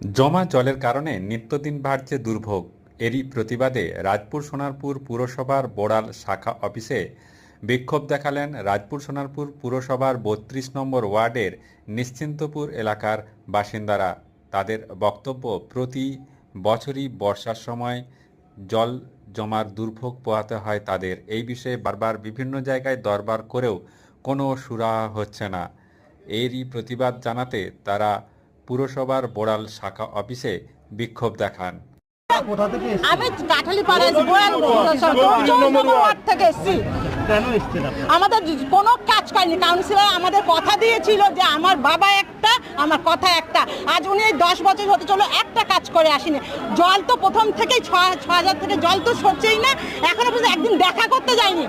জমা জলের কারণে নিত্যদিন বাড়ছে দুর্ভোগ। এরই প্রতিবাদে রাজপুর সোনারপুর পুরসভার বোড়াল শাখা অফিসে বিক্ষোভ দেখালেন রাজপুর সোনারপুর পুরসভার বত্রিশ নম্বর ওয়ার্ডের নিশ্চিন্তপুর এলাকার বাসিন্দারা। তাদের বক্তব্য, প্রতি বছরই বর্ষার সময় জল জমার দুর্ভোগ পোহাতে হয় তাদের। এই বিষয়ে বারবার বিভিন্ন জায়গায় দরবার করেও কোনো সুরাহা হচ্ছে না। এরই প্রতিবাদ জানাতে তারা পুরসভার বোড়াল শাখা অফিসে বিক্ষোভ দেখান। আমি কাঠালি পাড়ায় থেকে। এসেছি। কেন এসছেন আপনি? আমাদের কোনো কাজ করেনি কাউন্সিলর আমাদের কথা দিয়েছিল যে আমার বাবা একটা আমার কথা একটা। আজ উনি এই দশ বছর হতে চলো একটা কাজ করে আসেনি। জল তো প্রথম থেকেই ছ ছ হাজার থেকে জল তো সরছেই না। এখনও পর্যন্ত একদিন দেখা করতে যায়নি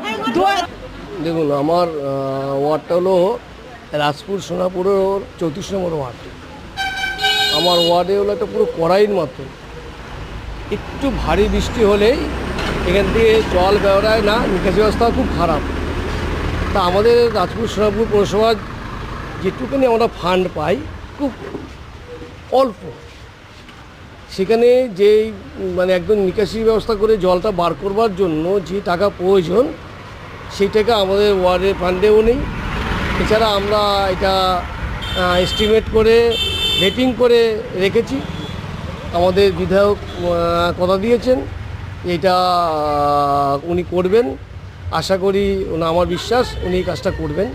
দেখুন আমার ওয়ার্ডটা হলো রাজপুর সোনাপুরের চৌত্রিশ নম্বর ওয়ার্ড। আমার ওয়ার্ডে হলো একটা পুরো কড়াইয়ের মতো। একটু ভারী বৃষ্টি হলেই এখান থেকে জল বেরোয় না, নিকাশি ব্যবস্থা খুব খারাপ। তা আমাদের রাজপুর, সোনাপুর পৌরসভার যেটুকুনি আমরা ফান্ড পাই, খুব অল্প। সেখানে যেই মানে একদম নিকাশি ব্যবস্থা করে জলটা বার করবার জন্য যে টাকা প্রয়োজন, সেই টাকা আমাদের ওয়ার্ডের ফান্ডেও নেই। এছাড়া আমরা এটা এস্টিমেট করে রেটিং করে রেখেছি। আমাদের বিধায়ক কথা দিয়েছেন। এটা উনি করবেন। আশা করি আমার বিশ্বাস, উনি কাজটা করবেন।